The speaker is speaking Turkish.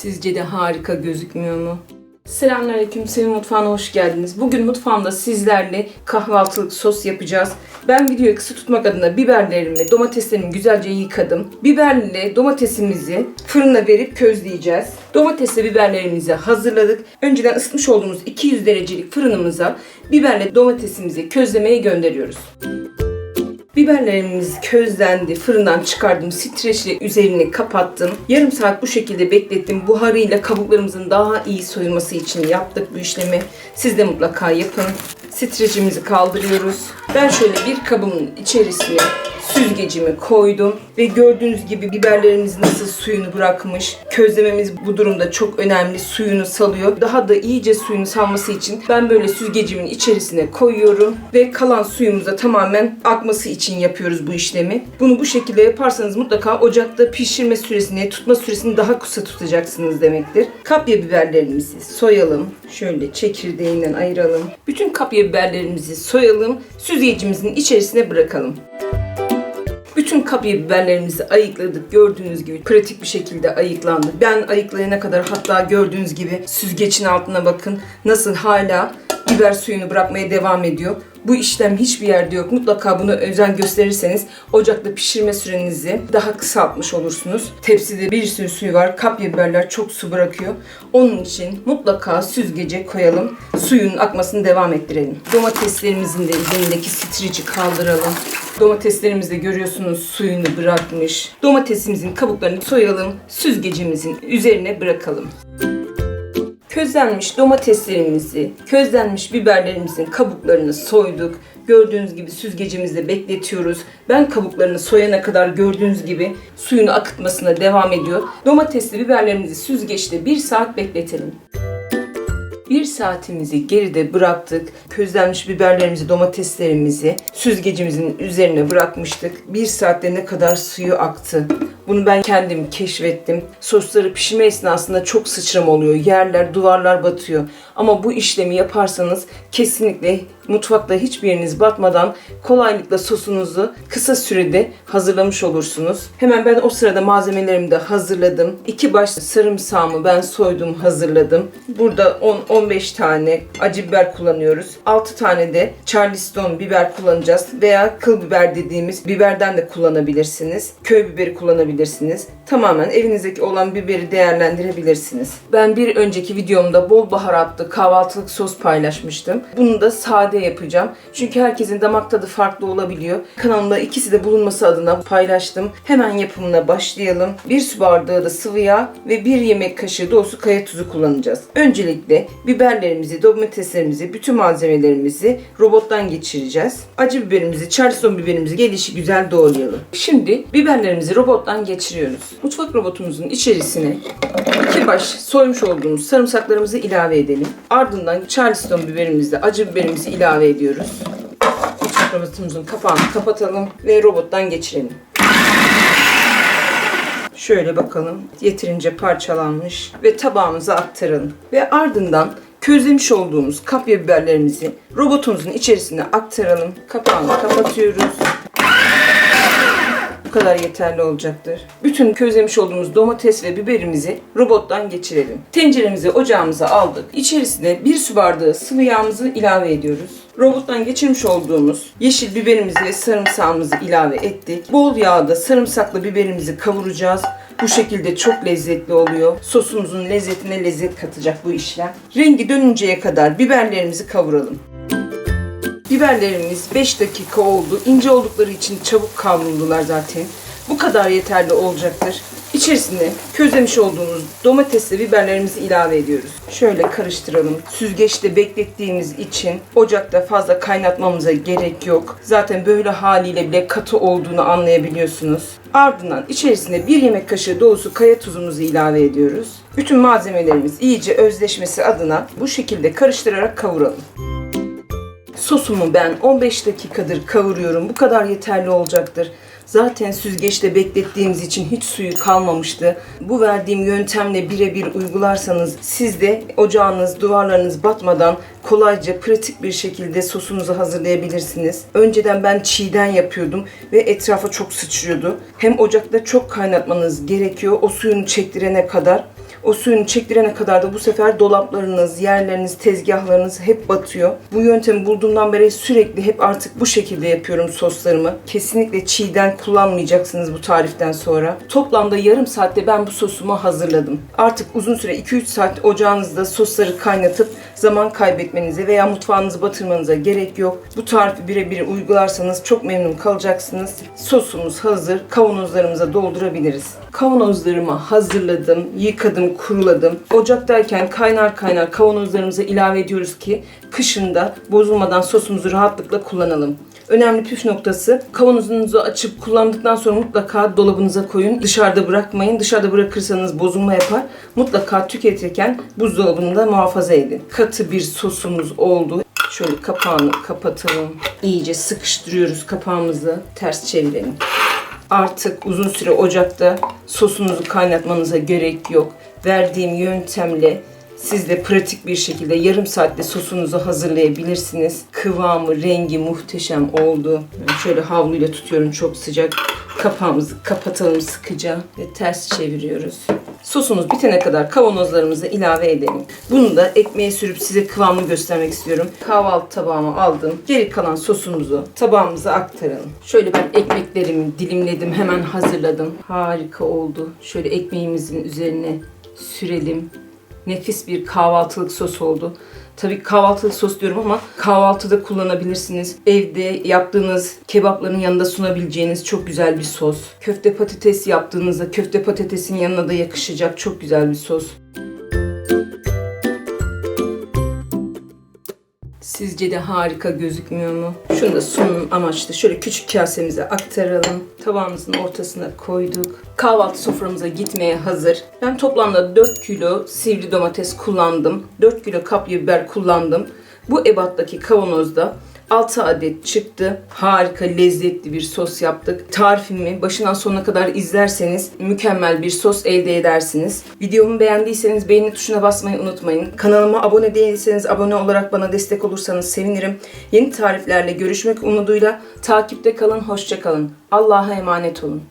Sizce de harika gözükmüyor mu? Selamünaleyküm, senin mutfağına hoş geldiniz. Bugün mutfağımda sizlerle kahvaltılık sos yapacağız. Ben videoyu kısa tutmak adına biberlerimi, domateslerimi güzelce yıkadım. Biberle domatesimizi fırına verip közleyeceğiz. Domatesle biberlerimizi hazırladık. Önceden ısıtmış olduğumuz 200 derecelik fırınımıza biberle domatesimizi közlemeye gönderiyoruz. Biberlerimiz közlendi. Fırından çıkardım. Streçle üzerini kapattım. Yarım saat bu şekilde beklettim. Buharıyla kabuklarımızın daha iyi soyulması için yaptık bu işlemi. Siz de mutlaka yapın. Streçimizi kaldırıyoruz. Ben şöyle bir kabımın içerisine süzgecimi koydum ve gördüğünüz gibi biberlerimiz nasıl suyunu bırakmış. Közlememiz bu durumda çok önemli. Suyunu salıyor. Daha da iyice suyunu salması için ben böyle süzgecimin içerisine koyuyorum ve kalan suyumuza tamamen akması için yapıyoruz bu işlemi. Bunu bu şekilde yaparsanız mutlaka ocakta pişirme süresini, tutma süresini daha kısa tutacaksınız demektir. Kapya biberlerimizi soyalım. Şöyle çekirdeğinden ayıralım. Bütün kapya biberlerimizi soyalım. Süzgecimizin içerisine bırakalım. Bütün kapya biberlerimizi ayıkladık. Gördüğünüz gibi pratik bir şekilde ayıklandı. Ben ayıklayana kadar hatta gördüğünüz gibi süzgecin altına bakın. Nasıl hala biber suyunu bırakmaya devam ediyor. Bu işlem hiçbir yerde yok. Mutlaka bunu özen gösterirseniz ocakta pişirme sürenizi daha kısaltmış olursunuz. Tepside bir sürü suyu var. Kapya biberler çok su bırakıyor. Onun için mutlaka süzgece koyalım. Suyun akmasını devam ettirelim. Domateslerimizin de üzerindeki streçi kaldıralım. Domateslerimizi de görüyorsunuz suyunu bırakmış. Domatesimizin kabuklarını soyalım. Süzgecimizin üzerine bırakalım. Közlenmiş domateslerimizi, közlenmiş biberlerimizin kabuklarını soyduk. Gördüğünüz gibi süzgecimizde bekletiyoruz. Ben kabuklarını soyana kadar gördüğünüz gibi suyunu akıtmasına devam ediyor. Domatesli biberlerimizi süzgeçte 1 saat bekletelim. Bir saatimizi geride bıraktık. Közlenmiş biberlerimizi, domateslerimizi süzgecimizin üzerine bırakmıştık. Bir saatte ne kadar suyu aktı. Bunu ben kendim keşfettim. Sosları pişirme esnasında çok sıçram oluyor. Yerler, duvarlar batıyor. Ama bu işlemi yaparsanız kesinlikle mutfakta hiçbir yeriniz batmadan kolaylıkla sosunuzu kısa sürede hazırlamış olursunuz. Hemen ben o sırada malzemelerimi de hazırladım. İki baş sarımsağımı ben soydum, hazırladım. Burada 10-15 tane acı biber kullanıyoruz. 6 tane de Charleston biber kullanacağız veya kıl biber dediğimiz biberden de kullanabilirsiniz. Köy biberi kullanabilirsiniz. Tamamen evinizdeki olan biberi değerlendirebilirsiniz. Ben bir önceki videomda bol baharatlı kahvaltılık sos paylaşmıştım. Bunu da sade yapacağım. Çünkü herkesin damak tadı farklı olabiliyor. Kanalımda ikisi de bulunması adına paylaştım. Hemen yapımına başlayalım. Bir su bardağı da sıvı yağ ve bir yemek kaşığı dolusu kaya tuzu kullanacağız. Öncelikle biberlerimizi, domateslerimizi, bütün malzemelerimizi robottan geçireceğiz. Acı biberimizi, charleston biberimizi gelişi güzel doğrayalım. Şimdi biberlerimizi robottan geçiriyoruz. Mutfak robotumuzun içerisine iki baş soymuş olduğumuz sarımsaklarımızı ilave edelim. Ardından charleston biberimizi, acı biberimizi ilave ediyoruz. Mutfak robotumuzun kapağını kapatalım ve robottan geçirelim. Şöyle bakalım. Yeterince parçalanmış ve tabağımıza aktaralım. Ve ardından közlemiş olduğumuz kapya biberlerimizi robotumuzun içerisine aktaralım. Kapağını kapatıyoruz. Bu kadar yeterli olacaktır. Bütün közlemiş olduğumuz domates ve biberimizi robottan geçirelim. Tenceremizi ocağımıza aldık. İçerisine bir su bardağı sıvı yağımızı ilave ediyoruz. Robottan geçirmiş olduğumuz yeşil biberimizi ve sarımsağımızı ilave ettik. Bol yağda sarımsaklı biberimizi kavuracağız. Bu şekilde çok lezzetli oluyor. Sosumuzun lezzetine lezzet katacak bu işlem. Rengi dönünceye kadar biberlerimizi kavuralım. Biberlerimiz 5 dakika oldu. İnce oldukları için çabuk kavruldular zaten. Bu kadar yeterli olacaktır. İçerisine közlemiş olduğumuz domatesli biberlerimizi ilave ediyoruz. Şöyle karıştıralım. Süzgeçte beklettiğimiz için ocakta fazla kaynatmamıza gerek yok. Zaten böyle haliyle bile katı olduğunu anlayabiliyorsunuz. Ardından içerisine bir yemek kaşığı dolusu kaya tuzumuzu ilave ediyoruz. Bütün malzemelerimiz iyice özleşmesi adına bu şekilde karıştırarak kavuralım. Sosumu ben 15 dakikadır kavuruyorum. Bu kadar yeterli olacaktır. Zaten süzgeçte beklettiğimiz için hiç suyu kalmamıştı. Bu verdiğim yöntemle birebir uygularsanız siz de ocağınız, duvarlarınız batmadan kolayca, pratik bir şekilde sosunuzu hazırlayabilirsiniz. Önceden ben çiğden yapıyordum ve etrafa çok sıçrıyordu. Hem ocakta çok kaynatmanız gerekiyor o suyunu çektirene kadar. O suyunu çektirene kadar da bu sefer dolaplarınız, yerleriniz, tezgahlarınız hep batıyor. Bu yöntemi bulduğumdan beri sürekli hep artık bu şekilde yapıyorum soslarımı. Kesinlikle çiğden kullanmayacaksınız bu tariften sonra. Toplamda yarım saatte ben bu sosumu hazırladım. Artık uzun süre 2-3 saat ocağınızda sosları kaynatıp zaman kaybetmenize veya mutfağınızı batırmanıza gerek yok. Bu tarifi birebir uygularsanız çok memnun kalacaksınız. Sosumuz hazır. Kavanozlarımıza doldurabiliriz. Kavanozlarımı hazırladım, yıkadım, kuruladım. Ocaktayken kaynar kaynar kavanozlarımıza ilave ediyoruz ki kışında bozulmadan sosumuzu rahatlıkla kullanalım. Önemli püf noktası kavanozunuzu açıp kullandıktan sonra mutlaka dolabınıza koyun. Dışarıda bırakmayın. Dışarıda bırakırsanız bozulma yapar. Mutlaka tüketirken buzdolabında muhafaza edin. Katı bir sosumuz oldu. Şöyle kapağını kapatalım. İyice sıkıştırıyoruz kapağımızı. Ters çevirelim. Artık uzun süre ocakta sosunuzu kaynatmanıza gerek yok. Verdiğim yöntemle siz de pratik bir şekilde yarım saatte sosunuzu hazırlayabilirsiniz. Kıvamı, rengi muhteşem oldu. Şöyle havluyla tutuyorum çok sıcak. Kapağımızı kapatalım sıkıca ve ters çeviriyoruz. Sosumuz bitene kadar kavanozlarımızı ilave edelim. Bunu da ekmeğe sürüp size kıvamını göstermek istiyorum. Kahvaltı tabağıma aldım. Geri kalan sosumuzu tabağımıza aktaralım. Şöyle ben ekmeklerimi dilimledim. Hemen hazırladım. Harika oldu. Şöyle ekmeğimizin üzerine sürelim. Nefis bir kahvaltılık sos oldu. Tabii kahvaltılık sos diyorum ama kahvaltıda kullanabilirsiniz. Evde yaptığınız kebapların yanında sunabileceğiniz çok güzel bir sos. Köfte patates yaptığınızda köfte patatesin yanına da yakışacak çok güzel bir sos. Sizce de harika gözükmüyor mu? Şunu da sunum amaçlı şöyle küçük kasemize aktaralım. Tabağımızın ortasına koyduk. Kahvaltı soframıza gitmeye hazır. Ben toplamda 4 kilo sivri domates kullandım. 4 kilo kapya biber kullandım. Bu ebattaki kavanozda 6 adet çıktı. Harika, lezzetli bir sos yaptık. Tarifimi başından sonuna kadar izlerseniz mükemmel bir sos elde edersiniz. Videomu beğendiyseniz beğeni tuşuna basmayı unutmayın. Kanalıma abone değilseniz abone olarak bana destek olursanız sevinirim. Yeni tariflerle görüşmek umuduyla takipte kalın, hoşça kalın. Allah'a emanet olun.